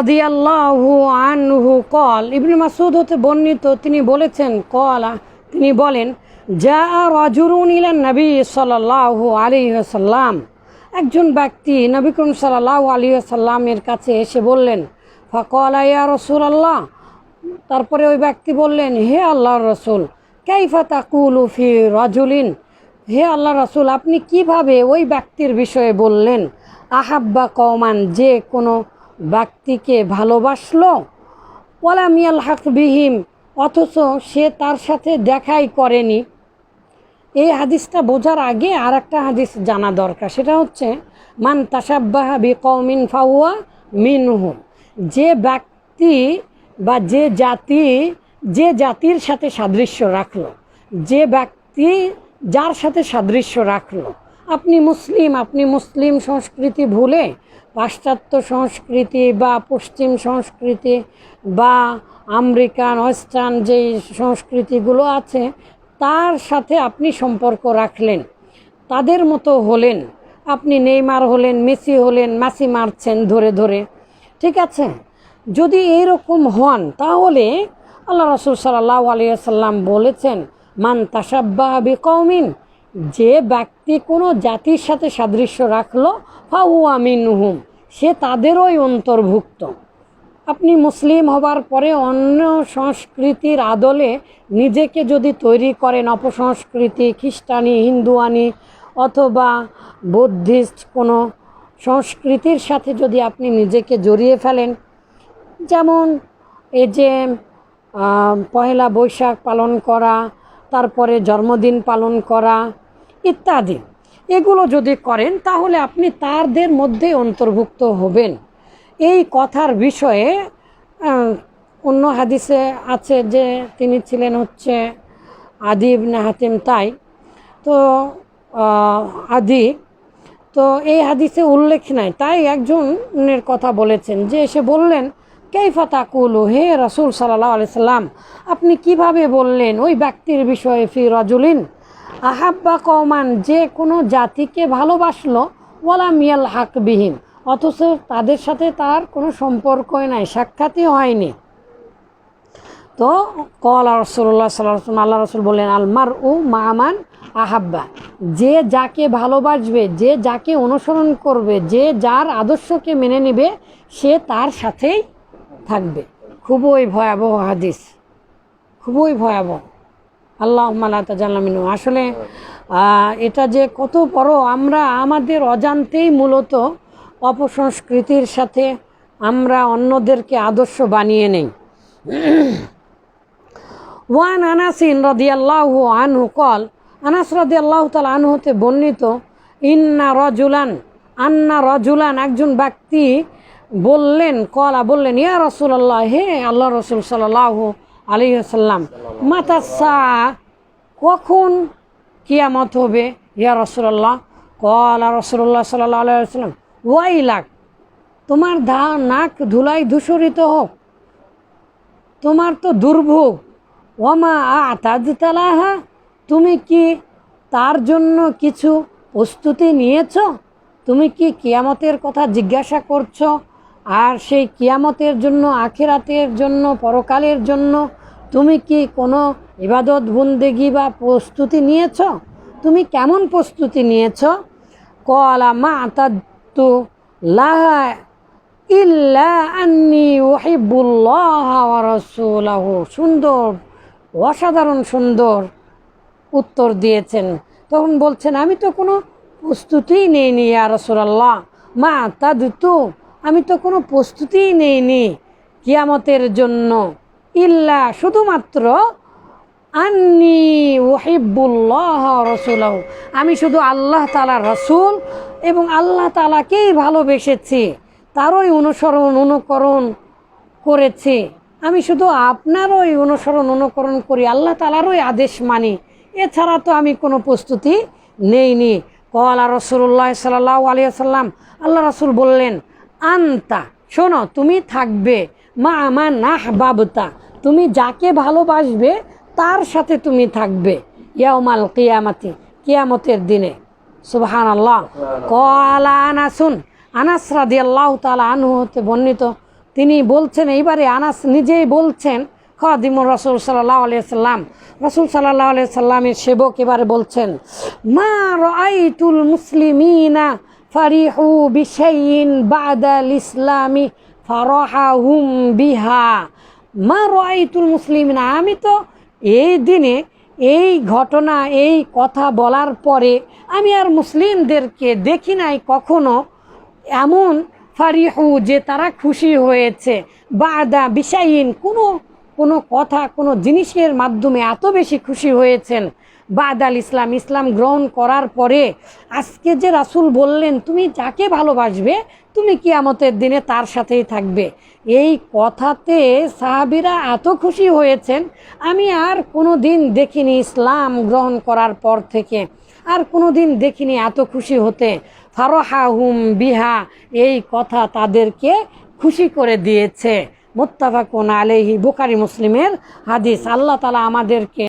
রাদিয়াল্লাহু আনহু কল। ইবনে মাসুদ হতে বর্ণিত, তিনি বলেছেন, কল, তিনি বলেন যা রাজুরুন ইলান নবী সাল্লাল্লাহু আলাইহি সাল্লাম একজন ব্যক্তি নবী করিম সাল্লাল্লাহু আলাইহি সাল্লামের কাছে এসে বললেন, ফকল ইয়া রাসূলুল্লাহ। তারপরে ওই ব্যক্তি বললেন, হে আল্লাহ রসুল, কাইফা তাকুলু ফি রাজুলিন? হে আল্লাহ রসুল, আপনি কীভাবে ওই ব্যক্তির বিষয়ে বললেন? আহাব্বা কমান যে কোনো ব্যক্তিকে ভালোবাসলো ওলা মিয়াল হাক বিহিম, অথচ সে তার সাথে দেখাই করেনি। এই হাদিসটা বোঝার আগে আর একটা হাদিস জানা দরকার, সেটা হচ্ছে, মান তাসাব্বাহা বি কৌমিন ফাউয়া মিনহু। যে ব্যক্তি বা যে জাতি, যে জাতির সাথে সাদৃশ্য রাখল, যে ব্যক্তি যার সাথে সাদৃশ্য রাখল আপনি মুসলিম আপনি মুসলিম সংস্কৃতি ভুলে পাশ্চাত্য সংস্কৃতি বা পশ্চিম সংস্কৃতি বা আমেরিকান, ওয়েস্টার্ন যে সংস্কৃতিগুলো আছে, তার সাথে আপনি সম্পর্ক রাখলেন, তাদের মতো হলেন। আপনি নেইমার হলেন, মেসি হলেন, মাসি মারছেন ধরে ধরে। ঠিক আছে? যদি এরকম হন, তাহলে আল্লাহ রসুল সাল্লাহ আলিয়াল্লাম বলেছেন, মান তাসাব্বাহ বিকৌমিন যে ব্যক্তি কোনো জাতির সাথে সাদৃশ্য রাখল ফাউ আমিন হুম সে তাদেরই অন্তর্ভুক্ত। আপনি মুসলিম হবার পরে অন্য সংস্কৃতির আদলে নিজেকে যদি তৈরি করেন, অপসংস্কৃতি, খ্রিস্টানি, হিন্দুয়ানি অথবা বুদ্ধিস্ট, কোনো সংস্কৃতির সাথে যদি আপনি নিজেকে জড়িয়ে ফেলেন, যেমন এই যে পহেলা বৈশাখ পালন করা, তারপরে জন্মদিন পালন করা ইত্যাদি। এগুলো যদি করেন, তাহলে আপনি তাদের মধ্যে অন্তর্ভুক্ত হবেন। এই কথার বিষয়ে অন্য হাদিসে আছে যে তিনি ছিলেন হচ্ছে আদিব ইবনে হাতিম, তাই? তো আদি, তো এই হাদিসে উল্লেখ নাই। তাই একজনের কথা বলেছেন যে এসে বললেন, কেইফা তাকুলু? হে রসুল সাল্লাহ আলি সাল্লাম, আপনি কীভাবে বললেন ওই ব্যক্তির বিষয়ে ফি রজুলিন? আহাব্বা কমান যে কোনো জাতিকে ভালোবাসলো, ওয়ালা মিয়াল হাকবিহীন অথচ তাদের সাথে তার কোনো সম্পর্কই নাই, সাক্ষাৎই হয়নি। তো কল রসুল্লাহ সাল্লাহ আল্লাহ রসুল বললেন আলমার উ মামান আহাব্বা, যে যাকে ভালোবাসবে, যে যাকে অনুসরণ করবে, যে যার আদর্শকে মেনে নেবে, সে তার সাথেই থাকবে। খুবই ভয়াবহ হাদিস। খুবই ভয়াবহ। আল্লাহ জানলামিনু আসলে এটা যে কত বড়, আমরা আমাদের অজান্তেই মূলত অপসংস্কৃতির সাথে আমরা অন্যদেরকে আদর্শ বানিয়ে নেই। ওয়ান আনাসিন রদিয়াল্লাহু আনহু কল, আনাস রদিয়াল্লাহু তাল আনহুতে বর্ণিত, ইন্না রজুলান, আন্না রজুলান একজন ব্যক্তি বললেন, কলা বললেন, ইয়া রসুল্লাহ হে আল্লাহ রসুল সাল্লাহ আলী সাল্লাম মাতাসা কখন কিয়ামত হবে? ইয়া রসুল্লাহ কলা রসুল্লাহ সাল্লাহ আলাইসাল্লাম ওয়াই লাখ তোমার ধা নাক, ধুলাই ধূসরিত হোক। তোমার তো দুর্ভোগ। ওমা আতাজতালাহা, তুমি কি তার জন্য কিছু প্রস্তুতি নিয়েছ? তুমি কি কিয়ামতের কথা জিজ্ঞাসা করছ? আর সেই কিয়ামতের জন্য, আখেরাতের জন্য, পরকালের জন্য তুমি কি কোনো ইবাদত, বন্দেগি বা প্রস্তুতি নিয়েছ? তুমি কেমন প্রস্তুতি নিয়েছ? কলা মা আতাদ্তু লাহা ইল্লা সুন্দর, অসাধারণ সুন্দর উত্তর দিয়েছেন। তখন বলছেন, আমি তো কোনো প্রস্তুতিই নেইনি, ইয়া রাসূলুল্লাহ। মা তাদতু আমি তো কোনো প্রস্তুতিই নেইনি কিয়ামতের জন্য। ইল্লা শুধুমাত্র আন্নি ওহিবুল্লাহ রসুলাহ। আমি শুধু আল্লাহ তালা রসুল এবং আল্লাহ তালাকেই ভালোবেসেছি, তারই অনুসরণ, অনুকরণ করেছি। আমি শুধু আপনারই অনুসরণ, অনুকরণ করি, আল্লাহ তালারই আদেশ মানি। এছাড়া তো আমি কোনো প্রস্তুতি নেইনি। কলা রসুল্লাহ সাল্লাহ আলিয়া সাল্লাম আল্লাহ রসুল বললেন, আন্তা, শোনো, তুমি থাকবে মা আমার নাহ বাবতা তুমি যাকে ভালোবাসবে তার সাথে তুমি থাকবে ইয়ামাল কিয়ামাতি কিয়ামতের দিনে। সুবহান আল্লাহ কলা আনাসুন আনাস রাদি আল্লাহ তালা আনহু হতে বর্ণিত। তিনি বলছেন এইবারে আনাস নিজেই বলছেন খাদিমুর রসুল সাল্লাহ আলিয়া সাল্লাম। রসুল সাল্লাহ আলিয়া সাল্লামের সেবক এবারে বলছেন মা রাইতুল মুসলিমিনা ফারিহু বিশাইন বাদাল ইসলামি ফারহাহুম বিহা। মা রাইতুল মুসলিমিনা আমি তো এই দিনে এই ঘটনা, এই কথা বলার পরে আমি আর মুসলিমদেরকে দেখি নাই কখনো এমন ফারিহু যে তারা খুশি হয়েছে। বাদা বিষাইন, কোনো কোনো কথা, কোনো জিনিসের মাধ্যমে এত বেশি খুশি হয়েছেন। বাদাল ইসলাম ইসলাম গ্রহণ করার পরে আজকে যে রাসুল বললেন, তুমি যাকে ভালোবাসবে, তুমি কিয়ামতের দিনে তার সাথেই থাকবে। এই কথাতে সাহাবিরা এত খুশি হয়েছেন, আমি আর কোনো দিন দেখিনি ইসলাম গ্রহণ করার পর থেকে। আর কোনো দিন দেখিনি এত খুশি হতে। ফারহা হুম বিহা, এই কথা তাদেরকে খুশি করে দিয়েছে। মোত্তাফাকুন আলেহি বুখারি, মুসলিমের হাদিস। আল্লাহ তালা আমাদেরকে